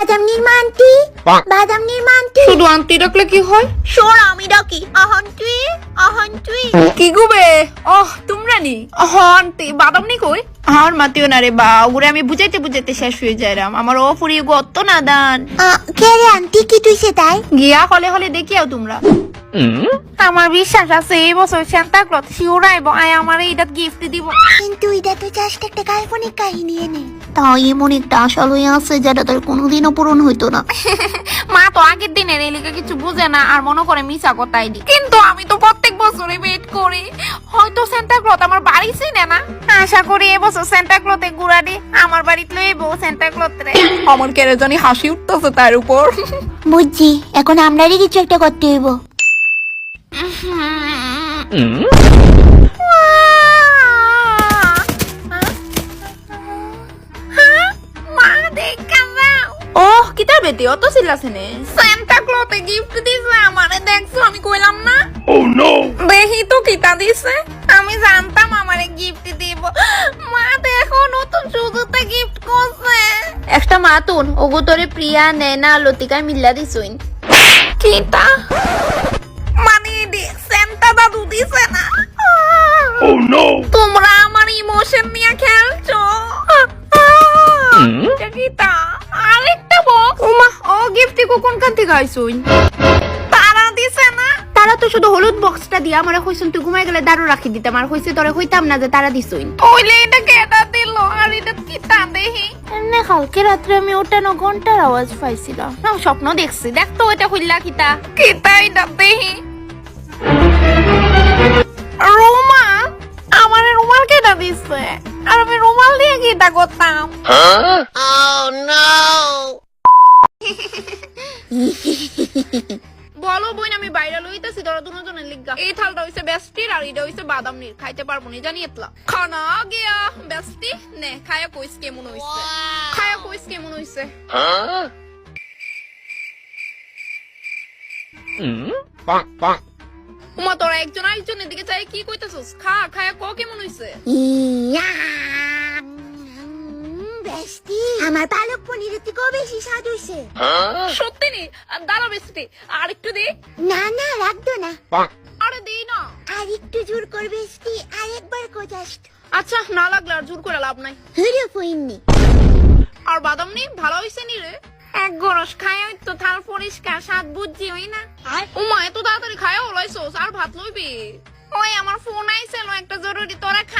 বাদাম বাদাম শুধু আন্টি ডাকলে কি হয়? শোন আমি ডাকি। আহান তুই আহান তুই কি গুবে ওহ তোমরা নি? আন্টি বাদাম নি কই? আর মাতিও না রে বা ওরে আমি বুঝাইতে বুঝাইতে শেষ হয়ে যাইরাম আমার ও ফুরি গত না দান কে রে আন্টি? কি তুইছে তাই গিয়া হলে হলে দেখিও তোমরা। আমার বিশ্বাস আছে এই বছর সান্তা ক্লথ শিওর আইব আয় আমার এইটা গিফট দিব। কিন্তু এটা তো জাস্ট একটা কাল্পনিক কাহিনী এনে। তাই এমন একটা আশা লই আছে যেটা তোর কোনোদিনও পূরণ হইতো না। মা তো আগের দিনের এলাকা কিছু বুঝে না আর মনে করে মিছা কথাই দি। কিন্তু আমি তো প্রত্যেক বছরে ওয়েট করি। হয়তো সান্তা ক্লথ আমার বাড়ি চিনে না। আশা করি এবছর সান্তা ক্লথে গুড়াডি আমার বাড়িতে লইব সান্তা ক্লথ রে। আমার কেরে জানি হাসি উঠতেছে তার উপর। বুঝছি এখন আমরারই কিছু একটা করতে হইব। ওহ কিতা বেটি অত চিল্লাছে নে সান্তা গিফট দিছে আমারে দেখছ আমি কইলাম না। Oh no! দেখি তো কিতা দিছে আমি জানতাম আমারে গিফট দিব। মা দেখো নতুন সুজুতে গিফট করছে। একটা মাতুন ওগো তোরে প্রিয়া নেনা লতিকা মিল্লা দিছইন। কিতা? মানে দি সেন্টা দাদু দিছে না। Oh no! তোমরা আমার ইমোশন নিয়ে খেলছো। আরেকটা বক্স ওমা ও গিফট কোন কান থেকে আইছুন তারা দিছে না। তারা তো শুধু হলুদ বক্সটা দিয়া আমারে কইছুন তুই ঘুমাই গেলে দারু রাখি দিতাম আর কইছে তোরে কইতাম না যে তারা দিছুন ওইলে এটা কেডা দিল? আর এটা কিতা দেহি? এমনি কালকে রাত্রে আমি ওটানো ঘণ্টার আওয়াজ পাইছিলাম। না স্বপ্ন দেখছি দেখ তো এটা কইলা কিতা। কিতা এটা দেহি? রুমাল আমার রুমাল কেটা দিচ্ছে আর আমি রুমাল দিয়ে কিটা করতাম? বলো বোন আমি বাইরে লইতেছি তোরা দুজনের লিগা। এই থালটা হইছে বেস্টির আর এটা হইছে বাদাম নির খাইতে পারব না জানি এতলা। খানা গিয়া। বেস্টি নে খায়া কইস কেমন হইছে। খায়া কইস কেমন হইছে। Huh? Hmm? Bonk, bonk. Uma তোরা একজন আরেকজনের দিকে চাই কি কইতাছস? খা খায়া ক কেমন হইছে? বেস্টি। আমার পালক পনিরের থেকেও বেশি স্বাদ হইছে। সত্যি নি? দাঁড়া বেস্টি আর একটু দে। না না রাখতো না. আরে দেই না। আর একটু জোর কর বেস্টি আর একবার কো জাস্ট আচ্ছা না লাগলে আর জোর করে লাভ নাই। হরে পইননি আর বাদাম নি ভালো হইছে নি রে? এক গরস খায় ওই তো থাল পরিষ্কার স্বাদ বুঝছি ওই না। উমা এত তাড়াতাড়ি খায় ওলাইছোস আর ভাত লইবি? ওই আমার ফোন আইছিল একটা জরুরি তোরা খা